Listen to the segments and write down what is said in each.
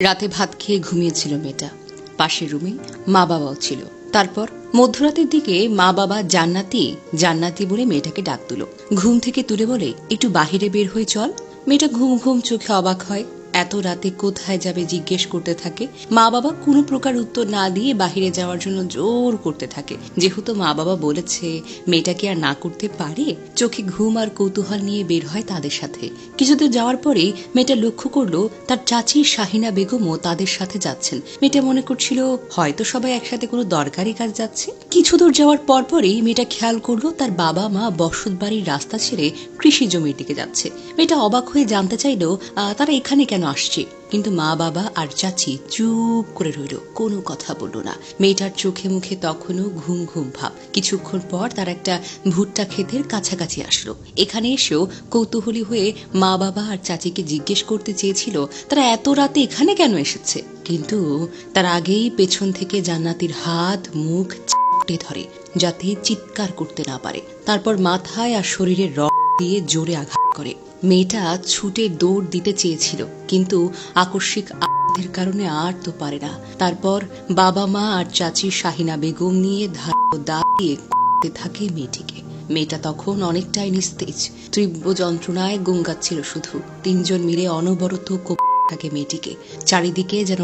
রাতে ভাত খেয়ে ঘুমিয়েছিল মেয়েটা। পাশের রুমে মা বাবাও ছিল। তারপর মধ্যরাতের দিকে মা বাবা জান্নাতি জান্নাতি বলে মেয়েটাকে ডাক দিল। ঘুম থেকে তুলে বলে, একটু বাহিরে বের হয়ে চল। মেয়েটা ঘুম ঘুম চোখে অবাক হয়। এত রাতে কোথায় যাবে জিজ্ঞেস করতে থাকে। মা বাবা কোনো প্রকার উত্তর না দিয়ে বাহিরে যাওয়ার জন্য জোর করতে থাকে। যেহেতু মা বাবা বলেছে মেয়েটা কি আর না করতে পারে, চোখে ঘুম আর কৌতূহল নিয়ে বের হয় তাদের সাথে। কিছুদূর যাওয়ার পরেই মেয়েটা লক্ষ্য করল, তার চাচি শাহিনা বেগমও তাদের সাথে যাচ্ছেন। মেয়েটা মনে করছিল, হয়তো সবাই একসাথে কোনো দরকারি কাজ যাচ্ছে। কিছু দূর যাওয়ার পরপরই মেয়েটা খেয়াল করল, তার বাবা মা বসত বাড়ির রাস্তা ছেড়ে কৃষি জমির দিকে যাচ্ছে। মেয়েটা অবাক হয়ে জানতে চাইলো তারা এখানে কেন আসছে? কিন্তু মা বাবা আর চাচি চুপ করে রইল, কোনো কথা বলল না। মেয়েটার চোখে মুখে তখনও ঘুম ঘুম ভাব। কিছুক্ষণ পর তার একটা ভুট্টা ক্ষেতের কাছাকাছি আসলো। এখানে এসেও কৌতূহলী হয়ে মা বাবা আর চাচিকে জিজ্ঞেস করতে চেয়েছিল, তারা এত রাতে এখানে কেন এসেছে? কিন্তু তার আগেই পেছন থেকে জান্নাতির হাত, মুখ চাপটে ধরে, যাতে চিৎকার করতে না পারে। তারপর মাথায় আর শরীরের রক দিয়ে জোরে আঘাত করে। মেয়েটা ছুটে দৌড় দিতে চেয়েছিল, কিন্তু আকস্মিক আঘাতের কারণে আর তো পারে না। তারপর বাবা মা আর চাচি শাহিনা বেগম নিয়ে ধার দাঁড়িয়ে করতে থাকে মেয়েটিকে। মেয়েটা তখন অনেকটাই নিস্তেজ, তীব্র যন্ত্রণায় গঙ্গাচ্ছিল শুধু। তিনজন মিলে অনবরত কোপ থাকে মেয়েটিকে। চারিদিকে যেন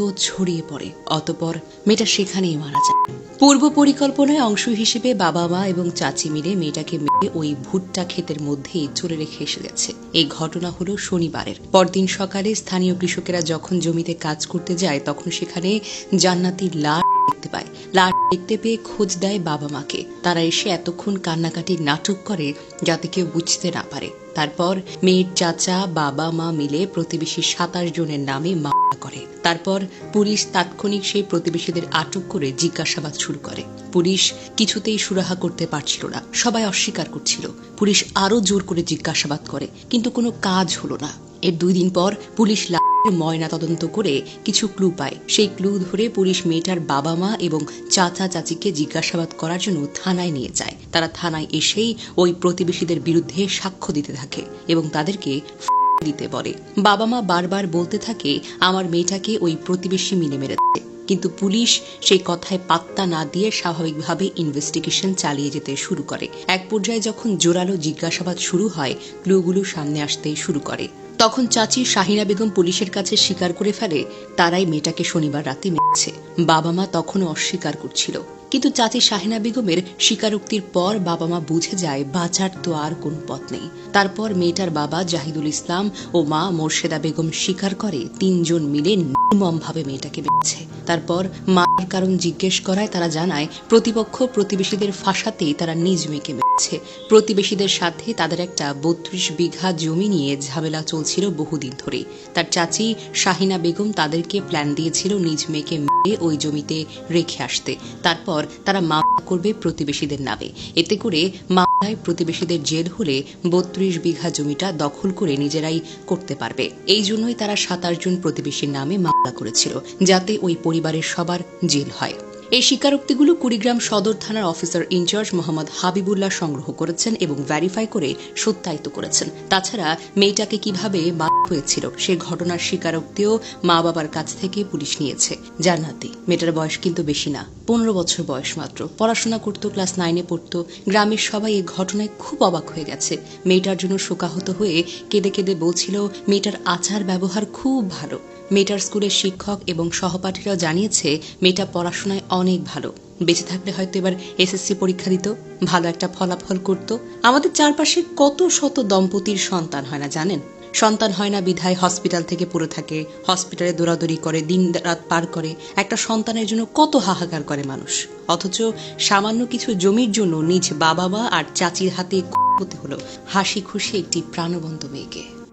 রক্ত ছড়িয়ে পড়ে। অতপর মেয়েটা সেখানেই মারা যায়। পূর্ব পরিকল্পনায় অংশ হিসেবে বাবা মা এবং চাচি মিলে মেয়েটাকে মেরে ওই ভুট্টা ক্ষেতের মধ্যেই চলে রেখে এসে গেছে। এই ঘটনা হলো শনিবারের। পরদিন সকালে স্থানীয় কৃষকেরা যখন জমিতে কাজ করতে যায়, তখন সেখানে জান্নাতির লাশ দেখতে পায়। লাশ দেখতে পেয়ে খোঁজ দেয় বাবা মাকে। তারা এসে এতক্ষণ কান্নাকাটির নাটক করে যাতে কেউ বুঝতে না পারে। তারপর মেয়ের চাচা, বাবা, মা মিলে প্রতিবেশী সাতাশ জনের নামে মামলা করে। তারপর পুলিশ তাৎক্ষণিক সেই প্রতিবেশীদের আটক করে জিজ্ঞাসাবাদ শুরু করে। পুলিশ কিছুতেই সুরাহা করতে পারছিল না। সবাই অস্বীকার করছিল। পুলিশ আরও জোর করে জিজ্ঞাসাবাদ করে, কিন্তু কোনো কাজ হলো না। এর দুই দিন পর পুলিশ ময়না তদন্ত করে কিছু ক্লু পায়। সেই ক্লু ধরে পুলিশ মেয়েটার বাবা মা এবং চাচা চাচিকে জিজ্ঞাসাবাদ করার জন্য থানায় নিয়ে যায়। তারা থানায় এসেই ওই প্রতিবেশীদের বিরুদ্ধে সাক্ষ্য দিতে থাকে এবং তাদেরকে দিতে বলে। বাবা মা বারবার বলতে থাকে, আমার মেয়েটাকে ওই প্রতিবেশী মিলে মেরেছে। কিন্তু পুলিশ সেই কথায় পাত্তা না দিয়ে স্বাভাবিকভাবে ইনভেস্টিগেশন চালিয়ে যেতে শুরু করে। এক পর্যায়ে যখন জোরালো জিজ্ঞাসাবাদ শুরু হয়, ক্লুগুলো সামনে আসতে শুরু করে। তখন চাচি শাহিনা বেগম পুলিশের কাছে স্বীকার করে ফেলে, তারাই মেয়েটাকে শনিবার রাতে মেরেছে। বাবা মা তখনও অস্বীকার করছিল। কিন্তু চাচি শাহিনা বেগমের স্বীকারোক্তির পর বাবা মা বুঝে যায়, বাঁচার তো আর কোনো পথ নেই। তারপর মেয়েটার বাবা জাহিদুল ইসলাম ও মা মোর্শেদা বেগম স্বীকার করে, তিনজন মিলে নির্মমভাবে মেয়েটাকে মেরেছে। তারপর মার কারণ জিজ্ঞেস করায় তারা জানায়, প্রতিপক্ষ প্রতিবেশীদের ফাঁসাতেই তারা নিজ মেয়েকে মেরেছে। প্রতিবেশীদের সাথে তাদের একটা বত্রিশ বিঘা জমি নিয়ে ঝামেলা চলছিল বহুদিন ধরে। তার চাচি শাহিনা বেগম তাদেরকে প্ল্যান দিয়েছিল নিজ মেয়েকে মেরে ওই জমিতে রেখে আসতে। তারপর তারা মামলা করবে প্রতিবেশীদের নামে। এতে করে মামলায় প্রতিবেশীদের জেল হলে বত্রিশ বিঘা জমিটা দখল করে নিজেরাই করতে পারবে। এই জন্যই তারা সাতাশ জন প্রতিবেশীর নামে মামলা করেছিল, যাতে ওই পরিবারের সবার জেল হয়। এই স্বীকারোক্তিগুলো কুড়িগ্রাম সদর থানার অফিসার ইনচার্জ মোহাম্মদ হাবিবুল্লাহ সংগ্রহ করেছেন এবং ভ্যারিফাই করে সত্যায়িত করেছেন। তাছাড়া মেয়েটাকে কীভাবে বাদ হয়েছিল সে ঘটনার স্বীকারোক্তিও মা বাবার কাছ থেকে পুলিশ নিয়েছে। জান্নাতি মেয়েটার বয়স কিন্তু বেশি না, পনেরো বছর বয়স মাত্র। পড়াশোনা করতো, ক্লাস নাইনে পড়তো। গ্রামের সবাই এই ঘটনায় খুব অবাক হয়ে গেছে। মেয়েটার জন্য শোকাহত হয়ে কেঁদে কেঁদে বলছিল, মেয়েটার আচার ব্যবহার খুব ভালো। মেয়েটার স্কুলের শিক্ষক এবং সহপাঠীরাও জানিয়েছে, মেয়েটা পড়াশোনায় অনেক ভালো। বেঁচে থাকলে হয়তো এবার এসএসসি পরীক্ষা দিত, ভালো একটা ফলাফল করত। আমাদের চারপাশে কত শত দম্পতির সন্তান হয় না, জানেন? সন্তান হয় না বিধায় হসপিটাল থেকে পড়ে থাকে, হসপিটালে দৌড়াদৌড়ি করে, দিন রাত পার করে। একটা সন্তানের জন্য কত হাহাকার করে মানুষ। অথচ সামান্য কিছু জমির জন্য নিজ বাবা মা আর চাচির হাতে হতে হলো। হাসি খুশি একটি প্রাণবন্ত মেয়েকে।